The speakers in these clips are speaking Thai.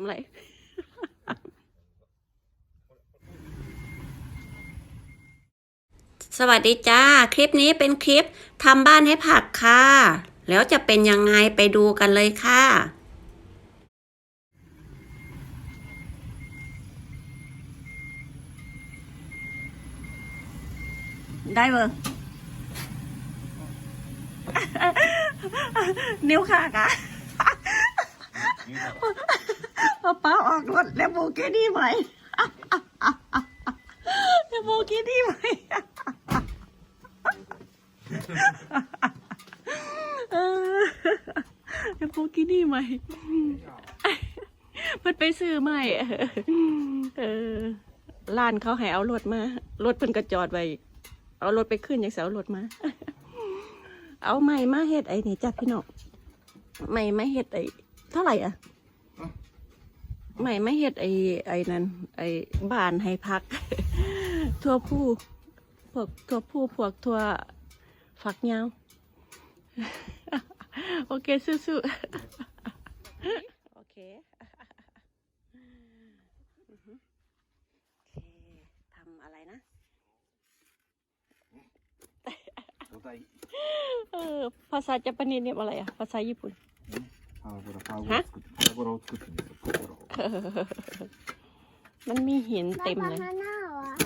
ทำอะไร สวัสดีจ้า คลิปนี้เป็นคลิปทำบ้านให้ผักค่ะ แล้วจะเป็นยังไงไปดูกันเลยค่ะได้เบอร์นิ้วขากะ ป้าป้าออกรถแล้วโบกี้นี่ไหมแล้วโบกี้นี่ไหมเออแล้วโบกี้นี่ไหมมันไปซื้อใหม่เออร้านเขาให้เอารถมารถเพิ่นกระจอดไว้เอารถไปขึ้นอย่างเสารถมา เอาใหม่มาเฮ็ดไอ้นี่จ้ะพี่น้องใหม่มาเฮ็ดไอ้เท่าไหร่อะ ไม่ไม่เห็ดไอ้ไอ้นั้นไอ้บ้านให้พัก ทั่วผู้พวกทั่วผู้พวกทั่วฝักยาวโอเคสู้ๆโอเคทำอะไรนะภาษาญี่ปุ่นเนี่ยอะไรอะภาษาญี่ปุ่นฮะ ボラパワボはラ作ってパワボラを作ってみるパワボラを มันมีหินเต็ม パパ เลย 花は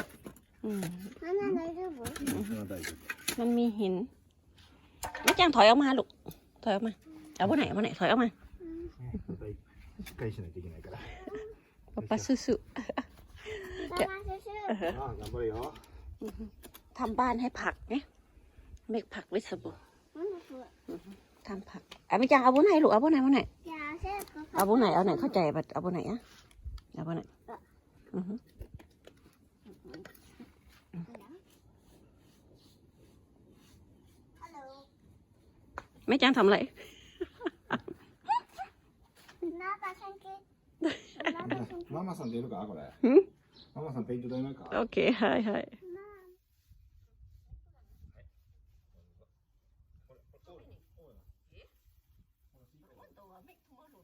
อืม 花大丈夫それは大丈夫 มันมีหินแม่จางถอยออกมาลูก ถอยออกมา เอาบนไหนเอาบนไหนถอยออกมา 土台しっかりしないといけないから ปะปะสุสุ パパシュシュああ頑張れよ ทำบ้านให้ผักไงเมกผักวิสบุ なんだそれ ทำผักเอาไม่จางเอาบนไหนลูก เอาบนไหนบนไหน じゃあせっか เอาบนไหน เอาไหนเข้าใจปะเอาบนไหนอะเอาบนไหนอือฮึ ハロ แม่จางทำอะไร ーなんかさんけなんかさんけママさん出るかこれんママさんペイント代ないか โอเคはいはい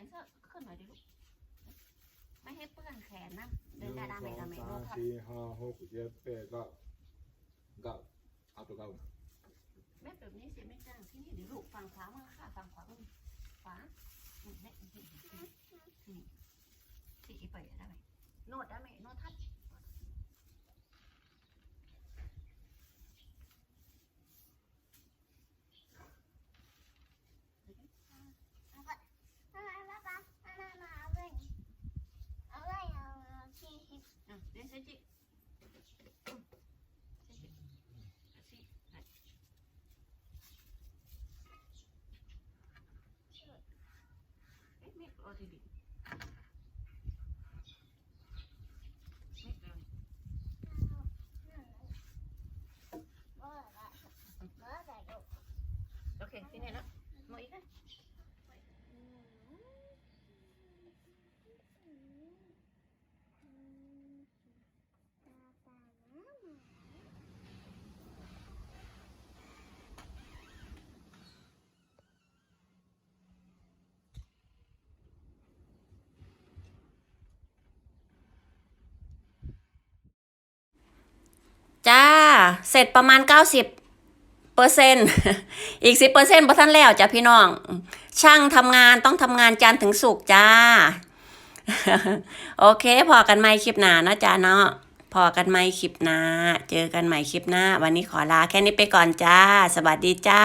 นเสื้อขึ้นหน่อยดิลูก ไม่ให้เปื้อนแขนนะ เดินดาดาไปกับแม่ลูกค่ะสี่ห้าหกเจ็ดแปดเก้าเก้าเอาตัวเก้าแม่แบบนี้สิไม่จ้างที่นี่เดี๋ยวลูกฝั่งขวามาค่ะฟังขวามืขวาแม่สี่ไปได้ไหมโนดได้ไหมโนดทัด อะเดินเซจิอืมเซ เสร็จประมาณ 90เปอร์เซ็นต์อีก 10เปอร์เซ็นต์พอท่านแล้วจ้ะพี่น้อง ช่างทำงานต้องทำงานจันทร์ถึงศุกร์จ้า โอเค พอกันไหมคลิปหน้านะจ้าเนาะพอกันไหมคลิปหน้า เจอกันใหม่คลิปหน้า วันนี้ขอลาแค่นี้ไปก่อนจ้า สวัสดีจ้า